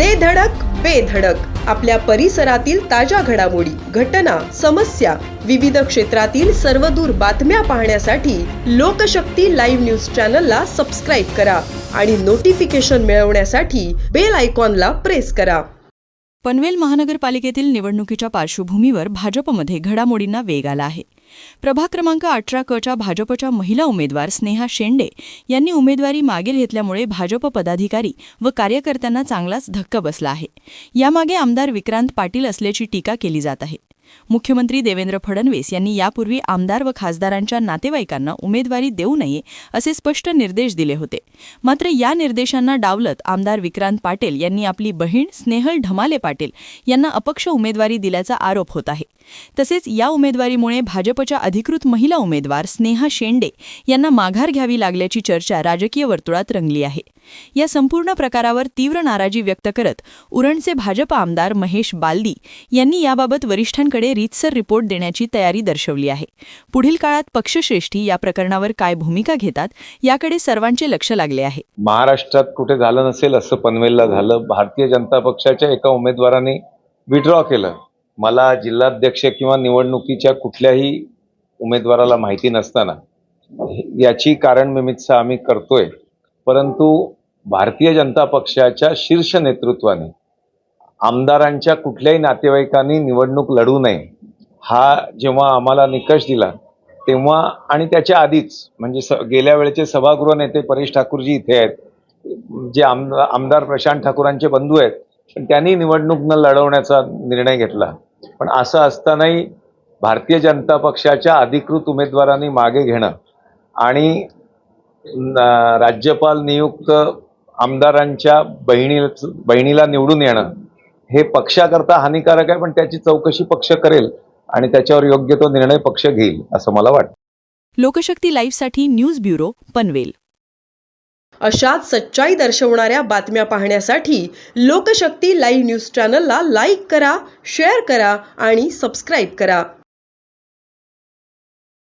दे धडक बेधडक आपल्या परिसरातील ताज्या घडामोडी घटना समस्या विविध क्षेत्रातील सर्वदूर बातम्या पाहण्यासाठी लोकशक्ती लाईव्ह न्यूज चॅनलला सबस्क्राईब करा आणि नोटिफिकेशन मिळवण्यासाठी बेल आयकॉनला प्रेस करा. पनवेल महानगरपालिकेतील निवडणुकीच्या पार्श्वभूमीवर भाजपमध्ये घडामोडींना वेग आला आहे. प्रभाग क्रमांक अठरा कच्या भाजपच्या महिला उमेदवार स्नेहा शेंडे यांनी उमेदवारी मागे घेतल्यामुळे भाजप पदाधिकारी व कार्यकर्त्यांना चांगलाच धक्का बसला आहे. यामागे आमदार विक्रांत पाटील असल्याची टीका केली जात आहे. मुख्यमंत्री देवेंद्र फडणवीस यांनी यापूर्वी आमदार व खासदारांच्या नातेवाईकांना उमेदवारी देऊ नये असे स्पष्ट निर्देश दिले होते. मात्र या निर्देशांना डावलत आमदार विक्रांत पाटील यांनी आपली बहीण स्नेहल ढमाले पाटील यांना अपक्ष उमेदवारी दिल्याचा आरोप होत आहे. तसेच या उमेदवारीमुळे भाजपच्या अधिकृत महिला उमेदवार स्नेहा शेंडे यांना माघार घ्यावी लागल्याची चर्चा राजकीय वर्तुळात रंगली आहे. या संपूर्ण प्रकारावर तीव्र नाराजी व्यक्त करत उरणचे भाजप आमदार महेश बालदी यांनी याबाबत वरिष्ठांकडे रीतसर रिपोर्ट देण्याची तयारी दर्शवली आहे. पुढील काळात पक्षश्रेष्ठी या प्रकरणावर काय भूमिका घेतात याकडे सर्वांचे लक्ष लागले आहे. महाराष्ट्रात कुठे झालं नसेल असं पनवेलला झालं भारतीय जनता पक्षाच्या एका उमेदवाराने विड्रॉ केलं. मला जिल्हाध्यक्ष किंवा निवडणुकीच्या कुठल्याही उमेदवाराला माहिती नसताना. याची कारण मीमांसा आम्ही करतोय. परंतु भारतीय जनता पक्षाच्या शीर्ष नेतृत्वाने आमदारांच्या कुठल्याही नातेवाईकांनी निवडणूक लढू नये. हा जेव्हा आम्हाला निकष दिला तेव्हा आणि त्याच्या आधीच म्हणजे स गेल्या वेळेचे सभागृह नेते परेश ठाकूरजी इथे आहेत. जे आमदार आमदार प्रशांत ठाकूरांचे बंधू आहेत. पण त्यांनी निवडणूक न लढवण्याचा निर्णय घेतला. पण असं असतानाही भारतीय जनता पक्षाच्या अधिकृत उमेदवारांनी मागे घेणं आणि राज्यपाल नियुक्त आमदारांच्या बहिणी बहिणीला निवडून येणं हे पक्षाकरता हानिकारक आहे पण त्याची चौकशी पक्ष करेल आणि त्याच्यावर योग्य तो निर्णय पक्ष घेईल असं मला वाटतं. लोकशक्ती लाईव्हसाठी न्यूज ब्युरो पनवेल. अशाच सच्चाई दर्शवणाऱ्या बातम्या पाहण्यासाठी लोकशक्ती लाईव्ह न्यूज चॅनलला लाईक करा शेअर करा आणि सबस्क्राईब करा.